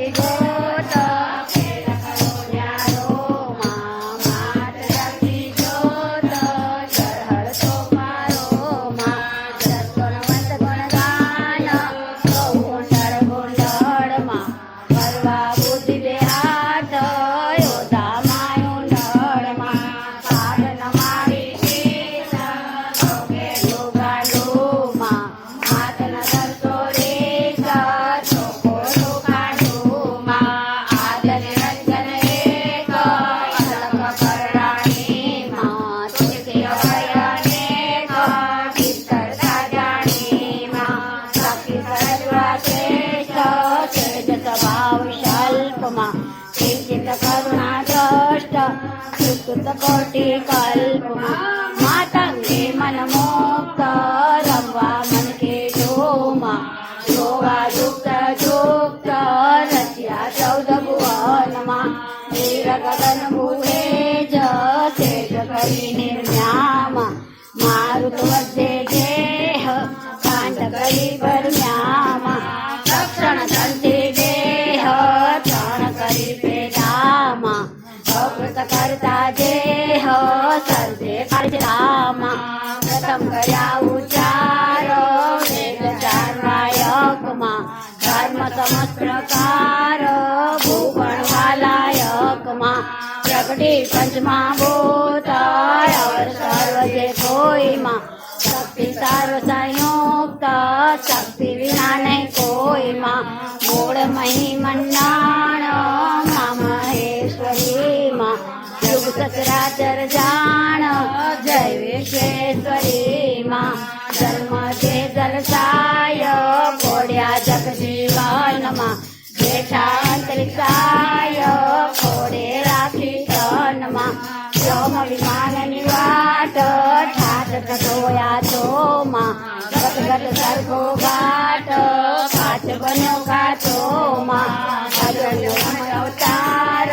birthday, Suttakoti ಕಲ್ಪ ಮಾತಂಗೆ ಮನಮೋಕ್ತ ರವ್ವ ಮನಕೆ ಸೋಮ ಶೋಭ ಯುಕ್ತ ಜೋಕ್ತ ರಚಿಯ ಚೌದ ಭುವನಮ ವೀರ ಗಗನ ಭೂತೇಜ ತೇಜ ಕರಿ ನಿರ್ಮ್ಯಾಮ ಮಾರುತ ವದ್ದೆ ದೇಹ ಕಾಂಡ ಕರಿ ಪರ್ಮ್ಯಾಮ ತಕ್ಷಣ ತಂತಿ ದೇಹ ಪ್ರಾಣ ಕರಿ ಪೇದಾಮ ಭಕ್ತ ಕರ್ತಾ પંચમા ભૂત અવર સર્વ જે કોઈમાં શક્તિ સર્વ સંયુક્ત શક્તિ વિના નહીં કોઈમાં મૂળ મહિમન્નાણ મા મહેશ્વરીમાં યુગ સચરાચર જાણ જય વિશ્વેશ્વરીમાં ધર્મ જે દર્શાય કોડ્યા જગજીવનમાં બેઠા અંતરિક્ષાય व्योमविमाननिवाट ठाट तटोयाचो मा गदगद सर्गो गाट काच बनो काचो मा अजयो अवतार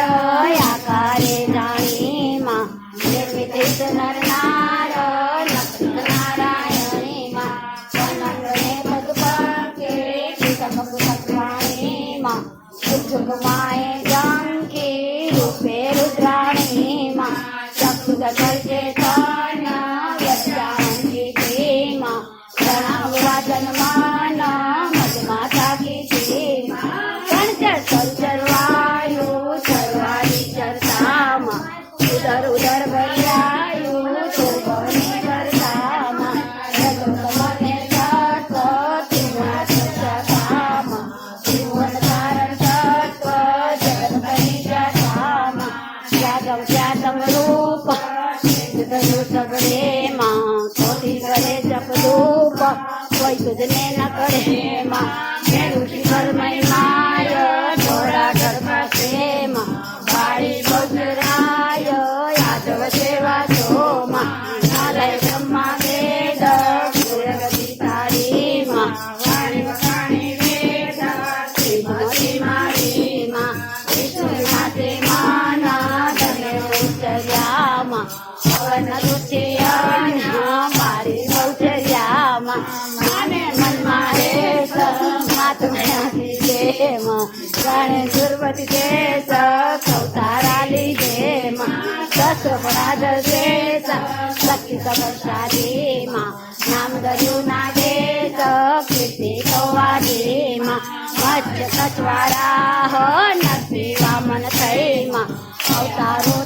याकारे जाणी मा निर्मितेश नर नार लक्ष्मी नारायणी मा स्वनंदने भगवान के सकु सकवाणी I got it. જાણે દુર્વતી દસ દેશ શક્તિ સમસ્યાદીમાં નામ દર્યું ના દેશ કીર્તિ કૌવાદીમાં મચ્છ કચવારા હો નથી વામન થઈમાં અવતારો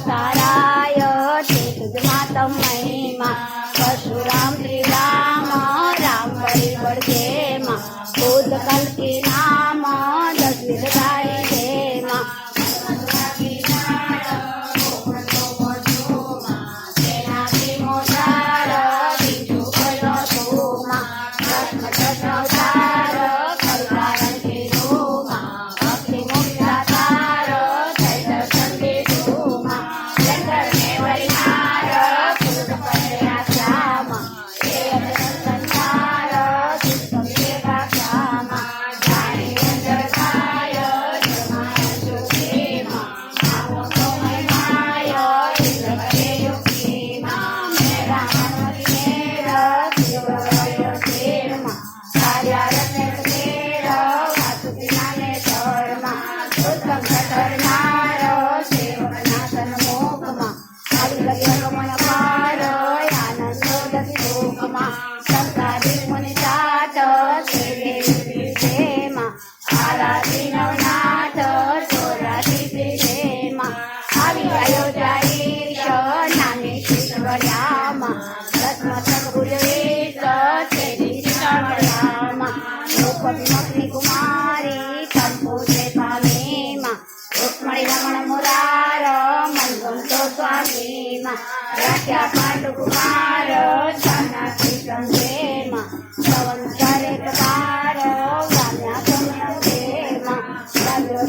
Pero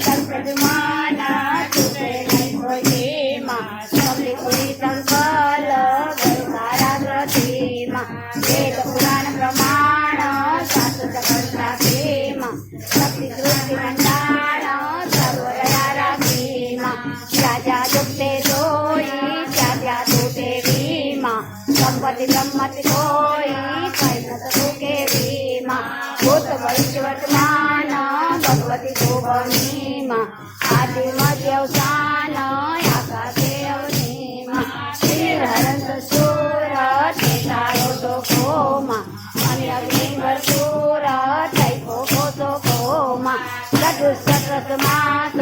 શોભનીમાં આદિ મધ્ય અવસાન આકાશે અવનીમાં શ્રી હરંત સુર તે તારો તો કોમાં અને અગ્નિવર સુર તૈ કોકો તો કોમાં ચતુષ્સત માસ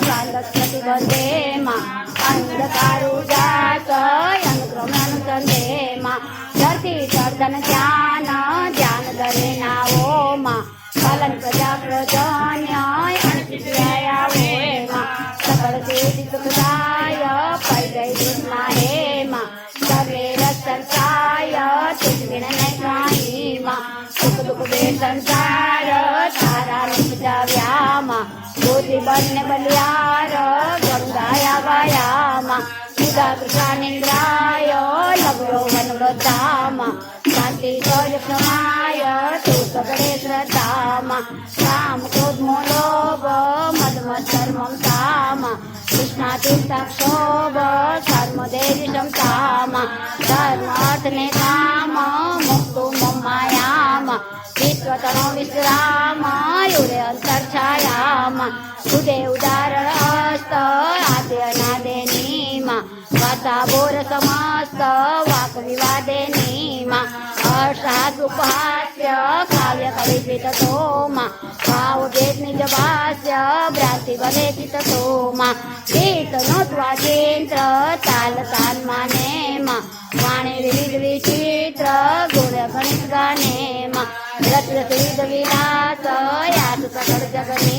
ચાંદસ પ્રતિબંધેમાં અંધકારુ જાત અનુક્રમણ સંદેમાં ધરતી ચર્દન ધ્યાન ધ્યાન દરે નાઓમાં ફલન પ્રજા પ્રજન્ય સંસાર તારા રૂપ જાવ્યામાં બુદ્ધિ બંને બલિયાર ગંગાયા વાયામાં. સુધા કૃષ્ણાનિંદ્રાય લગ્યો વનવૃદ્ધામાં શાંતિ સૌજ પ્રમાય તું સગડે શ્રદ્ધામાં કામ ક્રોધ મો લોભ મદ મત્સર મમતામાં કૃષ્ણાતી સાક્ષોભ ધર્મ દેવી ક્ષમતામાં. ધર્મ અર્થ વિશ્વતનો વિશ્રામ યુરે અંતર છાયામાં ઉદે ઉદાહરણ હસ્ત આદ્ય નાદે નીમાં વાતા બોર સમસ્ત વાક વિવાદે નીમાં હર્ષાદ ઉપહાસ્ય કાવ્ય કવિ તોમાં ભાવ ભેદ નિજ ભાષ્ય ભ્રાંતિ ભલે તોમાં ગીત નો સ્વાચિંત્ર તાલ તાલ માનેમાં વાણી વિવિધ વિચિત્ર ગુણ ગણિત ગાનેમાં રત્ન વિવિધ વિલાસ યાદ સકળ જગની